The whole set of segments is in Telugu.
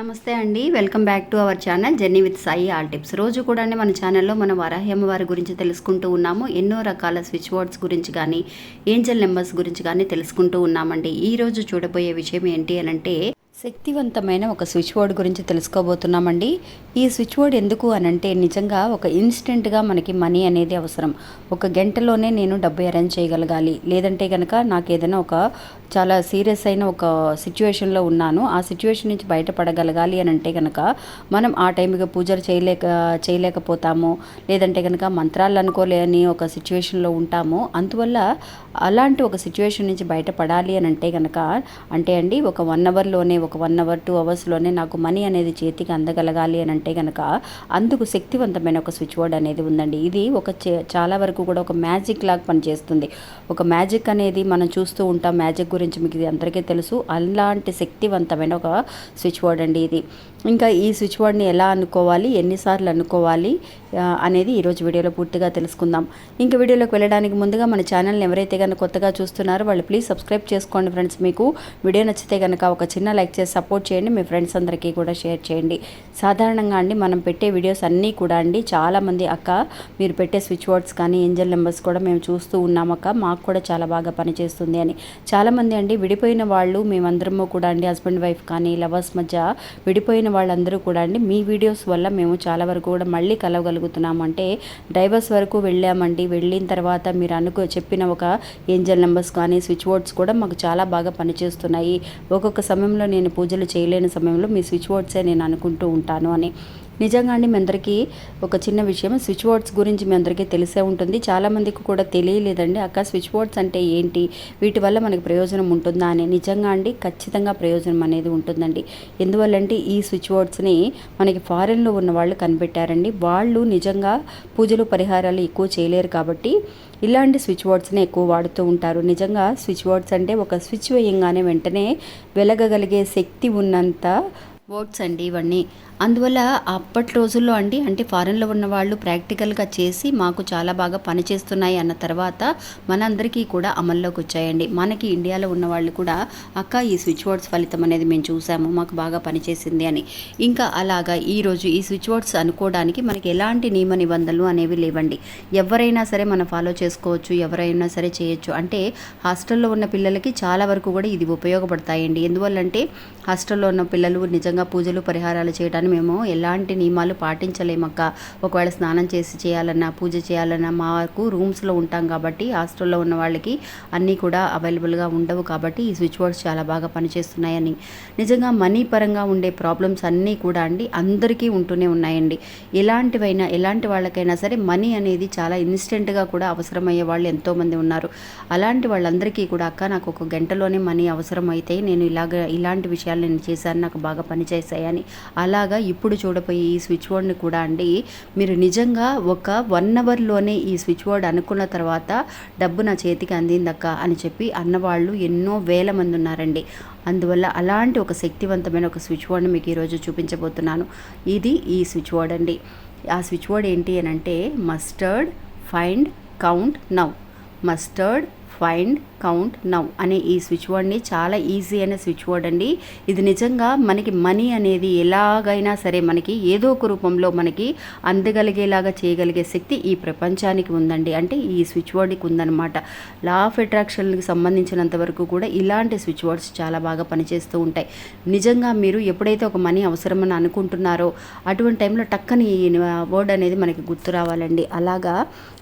నమస్తే అండి. Welcome back to our channel journey with Sai all tips. రోజు కూడా మన ఛానల్లో మన వరాహ్యమ్మ వారి గురించి తెలుసుకుంటూ ఉన్నాము. ఎన్నో రకాల స్విచ్ బోర్డ్స్ గురించి కానీ ఏంజల్ నెంబర్స్ గురించి కానీ తెలుసుకుంటూ ఉన్నామండి. ఈ రోజు చూడబోయే విషయం ఏంటి అని అంటే శక్తివంతమైన ఒక స్విచ్ బోర్డ్ గురించి తెలుసుకోబోతున్నామండి. ఈ స్విచ్ బోర్డ్ ఎందుకు అని అంటే నిజంగా ఒక ఇన్స్టెంట్గా మనకి మనీ అనేది అవసరం. ఒక గంటలోనే నేను డబ్బు అరేంజ్ చేయగలగాలి. లేదంటే కనుక నాకు ఏదైనా ఒక చాలా సీరియస్ అయిన ఒక సిచ్యువేషన్లో ఉన్నాను. ఆ సిచ్యువేషన్ నుంచి బయటపడగలగాలి అని అంటే కనుక మనం ఆ టైంకి పూజలు చేయలేక చేయలేకపోతాము. లేదంటే కనుక మంత్రాలు అనుకోలేని ఒక సిచ్యువేషన్లో ఉంటాము. అందువల్ల అలాంటి ఒక సిచ్యువేషన్ నుంచి బయటపడాలి అని అంటే కనుక అంటే అండి ఒక వన్ అవర్లోనే ఒక వన్ అవర్ టూ అవర్స్లోనే నాకు మనీ అనేది చేతికి అందగలగాలి అని అంటే కనుక అందుకు శక్తివంతమైన ఒక స్విచ్ బోర్డ్ అనేది ఉందండి. ఇది ఒక చే- చాలా వరకు కూడా ఒక మ్యాజిక్ లాగా పనిచేస్తుంది. ఒక మ్యాజిక్ అనేది మనం చూస్తూ ఉంటాం. మ్యాజిక్ గురించి మీకు ఇది అందరికీ తెలుసు. అలాంటి శక్తివంతమైన ఒక స్విచ్ బోర్డ్ అండి ఇది. ఇంకా ఈ స్విచ్ బోర్డ్ని ఎలా అనుకోవాలి? ఎన్నిసార్లు అనుకోవాలి? అనేది ఈరోజు వీడియోలో పూర్తిగా తెలుసుకుందాం. ఇంకా వీడియోలోకి వెళ్ళడానికి ముందుగా మన ఛానల్ని ఎవరైతే కనుక కొత్తగా చూస్తున్నారో వాళ్ళు ప్లీజ్ సబ్స్క్రైబ్ చేసుకోండి ఫ్రెండ్స్. మీకు వీడియో నచ్చితే కనుక ఒక చిన్న లైక్ చేసి సపోర్ట్ చేయండి మీ ఫ్రెండ్స్ అందరికీ కూడా షేర్ చేయండి. సాధారణంగా అండి మనం పెట్టే వీడియోస్ అన్నీ కూడా అండి చాలామంది అక్క మీరు పెట్టే స్విచ్ బోర్డ్స్ కానీ ఏంజల్ నెంబర్స్ కూడా మేము చూస్తూ ఉన్నాం అక్క మాకు కూడా చాలా బాగా పనిచేస్తుంది అని. చాలామంది అండి విడిపోయిన వాళ్ళు మేమందరము కూడా అండి హస్బెండ్ వైఫ్ కానీ లవర్స్ మధ్య విడిపోయిన వాళ్ళందరూ కూడా అండి మీ వీడియోస్ వల్ల మేము చాలా వరకు కూడా మళ్ళీ కలవగలుగుతున్నాము. అంటే డైవర్స్ వరకు వెళ్ళామండి వెళ్ళిన తర్వాత మీరు అనుకో చెప్పిన ఒక ఏంజల్ నెంబర్స్ కానీ స్విచ్ బోర్డ్స్ కూడా మాకు చాలా బాగా పనిచేస్తున్నాయి. ఒక్కొక్క సమయంలో నేను పూజలు చేయలేని సమయంలో మీ స్విచ్ బోర్డ్సే నేను అనుకుంటూ ఉంటాను అని నిజంగా అండి మీ అందరికీ ఒక చిన్న విషయం. స్విచ్ బోర్డ్స్ గురించి మీ అందరికీ తెలిసే ఉంటుంది. చాలామందికి కూడా తెలియలేదండి. అక్క స్విచ్ బోర్డ్స్ అంటే ఏంటి? వీటి వల్ల మనకి ప్రయోజనం ఉంటుందా అని. నిజంగా అండి ఖచ్చితంగా ప్రయోజనం అనేది ఉంటుందండి. ఎందువల్లంటే ఈ స్విచ్ బోర్డ్స్ని మనకి ఫారెన్లో ఉన్న వాళ్ళు కనిపెట్టారండి. వాళ్ళు నిజంగా పూజలు పరిహారాలు ఎక్కువ చేయలేరు కాబట్టి ఇలాంటి స్విచ్ బోర్డ్స్ని ఎక్కువ వాడుతూ ఉంటారు. నిజంగా స్విచ్ బోర్డ్స్ అంటే ఒక స్విచ్ వేయంగానే వెంటనే వెలగగలిగే శక్తి ఉన్నంత బోర్డ్స్ అండి ఇవన్నీ. అందువల్ల అప్పటి రోజుల్లో అండి అంటే ఫారెన్లో ఉన్న వాళ్ళు ప్రాక్టికల్గా చేసి మాకు చాలా బాగా పనిచేస్తున్నాయి అన్న తర్వాత మనందరికీ కూడా అమల్లోకి వచ్చాయండి. మనకి ఇండియాలో ఉన్న వాళ్ళు కూడా అక్క ఈ స్విచ్ బోర్డ్స్ ఫలితం అనేది మేము చూసాము మాకు బాగా పనిచేసింది అని. ఇంకా అలాగా ఈరోజు ఈ స్విచ్ బోర్డ్స్ అనుకోవడానికి మనకి ఎలాంటి నియమ నిబంధనలు అనేవి లేవండి. ఎవరైనా సరే మనం ఫాలో చేసుకోవచ్చు ఎవరైనా సరే చేయొచ్చు. అంటే హాస్టల్లో ఉన్న పిల్లలకి చాలా వరకు కూడా ఇది ఉపయోగపడతాయండి. ఎందువల్లంటే హాస్టల్లో ఉన్న పిల్లలు నిజంగా పూజలు పరిహారాలు చేయడానికి మేము ఎలాంటి నియమాలు పాటించలేమక్క. ఒకవేళ స్నానం చేసి చేయాలన్నా పూజ చేయాలన్నా మాకు రూమ్స్లో ఉంటాం కాబట్టి హాస్టల్లో ఉన్న వాళ్ళకి అన్నీ కూడా అవైలబుల్గా ఉండవు కాబట్టి ఈ స్విచ్ బోర్డ్స్ చాలా బాగా పనిచేస్తున్నాయని. నిజంగా మనీ పరంగా ఉండే ప్రాబ్లమ్స్ అన్నీ కూడా అండి అందరికీ ఉంటూనే ఉన్నాయండి. ఎలాంటివైనా ఎలాంటి వాళ్ళకైనా సరే మనీ అనేది చాలా ఇన్స్టెంట్గా కూడా అవసరమయ్యే వాళ్ళు ఎంతోమంది ఉన్నారు. అలాంటి వాళ్ళందరికీ కూడా అక్క నాకు ఒక గంటలోనే మనీ అవసరం అయితే నేను ఇలాగ ఇలాంటి విషయాలు నేను చేశాను నాకు బాగా పనిచేశాయని. అలాగా ఇప్పుడు చూడపోయే ఈ స్విచ్ బోర్డ్ని కూడా అండి మీరు నిజంగా ఒక వన్ అవర్లోనే ఈ స్విచ్ బోర్డ్ అనుకున్న తర్వాత డబ్బు నా చేతికి అందిందక్క అని చెప్పి అన్నవాళ్ళు ఎన్నో వేల మంది ఉన్నారండి. అందువల్ల అలాంటి ఒక శక్తివంతమైన ఒక స్విచ్ బోర్డ్ని మీకు ఈరోజు చూపించబోతున్నాను. ఇది ఈ స్విచ్ బోర్డ్ అండి. ఆ స్విచ్ బోర్డ్ ఏంటి అని అంటే mustard find count now mustard find count now అనే ఈ స్విచ్ బోర్డ్ని చాలా ఈజీ అయిన స్విచ్ బోర్డ్ అండి. ఇది నిజంగా మనకి మనీ అనేది ఎలాగైనా సరే మనకి ఏదో ఒక రూపంలో మనకి అందగలిగేలాగా చేయగలిగే శక్తి ఈ ప్రపంచానికి ఉందండి. అంటే ఈ స్విచ్ వర్డ్కి ఉందన్నమాట. లా ఆఫ్ అట్రాక్షన్కి సంబంధించినంత వరకు కూడా ఇలాంటి స్విచ్ బోర్డ్స్ చాలా బాగా పనిచేస్తూ ఉంటాయి. నిజంగా మీరు ఎప్పుడైతే ఒక మనీ అవసరమని అనుకుంటున్నారో అటువంటి టైంలో టక్కని ఈ వర్డ్ అనేది మనకి గుర్తు రావాలండి. అలాగా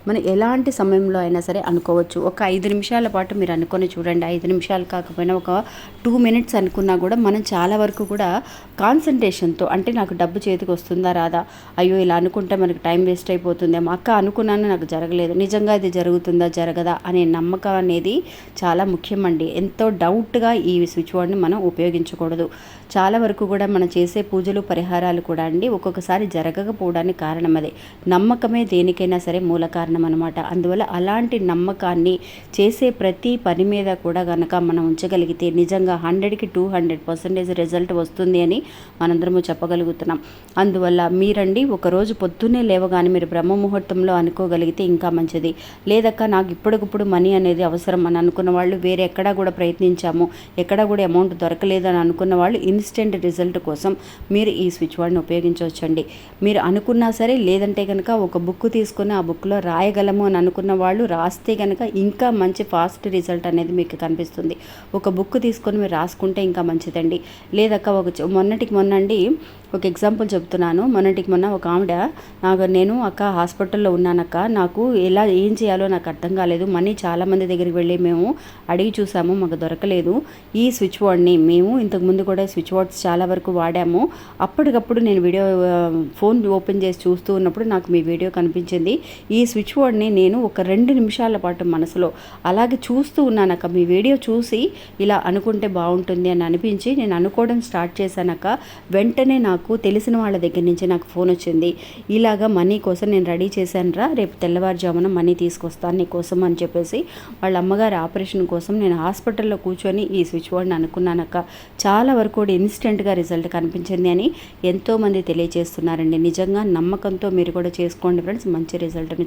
మనం ఎలాంటి సమయంలో అయినా సరే అనుకోవచ్చు. ఒక ఐదు నిమిషాల పాటు మీరు అనుకొని చూడండి. ఐదు నిమిషాలు కాకపోయినా ఒక టూ మినిట్స్ అనుకున్నా కూడా మనం చాలా వరకు కూడా కాన్సన్ట్రేషన్తో అంటే నాకు డబ్బు చేతికి వస్తుందా రాదా? అయ్యో ఇలా అనుకుంటే మనకు టైం వేస్ట్ అయిపోతుందేమో అక్క అనుకున్నాను నాకు జరగలేదు. నిజంగా ఇది జరుగుతుందా జరగదా అనే నమ్మకం అనేది చాలా ముఖ్యమండి. ఎంతో డౌట్గా ఈ స్విచ్ బోర్డ్ని మనం ఉపయోగించకూడదు. చాలా వరకు కూడా మనం చేసే పూజలు పరిహారాలు కూడా అండి ఒక్కొక్కసారి జరగకపోవడానికి కారణం అదే. నమ్మకమే దేనికైనా సరే మూల కారణం. అనమాట అందువల్ల అలాంటి నమ్మకాన్ని చేసే ప్రతి పని మీద కూడా కనుక మనం ఉంచగలిగితే నిజంగా హండ్రెడ్కి టూ హండ్రెడ్ పర్సెంటేజ్ రిజల్ట్ వస్తుంది అని మనందరము చెప్పగలుగుతున్నాం. అందువల్ల మీరండి ఒకరోజు పొద్దున్నే లేవగానే మీరు బ్రహ్మ ముహూర్తంలో అనుకోగలిగితే ఇంకా మంచిది. లేదక్క నాకు ఇప్పటికిప్పుడు మనీ అనేది అవసరం అని అనుకున్న వాళ్ళు వేరే ఎక్కడా కూడా ప్రయత్నించాము. ఎక్కడా కూడా అమౌంట్ దొరకలేదు అని అనుకున్న వాళ్ళు ఇన్స్టెంట్ రిజల్ట్ కోసం మీరు ఈ స్విచ్ బోర్డ్ని ఉపయోగించవచ్చండి. మీరు అనుకున్నా సరే లేదంటే కనుక ఒక బుక్ తీసుకుని ఆ బుక్లో రాయగలము అని అనుకున్న వాళ్ళు రాస్తే కనుక ఇంకా మంచి ఫాస్ట్ రిజల్ట్ అనేది మీకు కనిపిస్తుంది. ఒక బుక్ తీసుకొని మీరు రాసుకుంటే ఇంకా మంచిదండి. లేదక్క ఒక మొన్నటికి మొన్నటికి మొన్నండి ఒక ఎగ్జాంపుల్ చెప్తున్నాను. మొన్నటికి మొన్న ఒక ఆవిడ నాకు నేను అక్క హాస్పిటల్లో ఉన్నానక్క. నాకు ఎలా ఏం చేయాలో నాకు అర్థం కాలేదు. మనీ చాలామంది దగ్గరికి వెళ్ళి మేము అడిగి చూసాము మాకు దొరకలేదు. ఈ స్విచ్ బోర్డ్ని మేము ఇంతకుముందు కూడా స్విచ్ బోర్డ్స్ చాలా వరకు వాడాము. అప్పటికప్పుడు నేను వీడియో ఫోన్ ఓపెన్ చేసి చూస్తూ ఉన్నప్పుడు నాకు మీ వీడియో కనిపించింది. ఈ స్విచ్ బోర్డ్ని నేను ఒక రెండు నిమిషాల పాటు మనసులో అలాగే చూస్తూ ఉన్నానక్క మీ వీడియో చూసి ఇలా అనుకుంటే బాగుంటుంది అని అనిపించి నేను అనుకోవడం స్టార్ట్ చేశానక్క వెంటనే నాకు తెలిసిన వాళ్ళ దగ్గర నుంచి నాకు ఫోన్ వచ్చింది. ఇలాగా మనీ కోసం నేను రెడీ చేశాను రా రేపు తెల్లవారుజామున మనీ తీసుకొస్తాను నీ కోసం అని చెప్పేసి వాళ్ళ అమ్మగారి ఆపరేషన్ కోసం నేను హాస్పిటల్లో కూర్చొని ఈ స్విచ్ బోర్డ్ని అనుకున్నానక్క చాలా వరకు కూడా ఇన్స్టెంట్గా రిజల్ట్ కనిపించింది అని ఎంతోమంది తెలియజేస్తున్నారండి. నిజంగా నమ్మకంతో మీరు కూడా చేసుకోండి ఫ్రెండ్స్. మంచి రిజల్ట్ని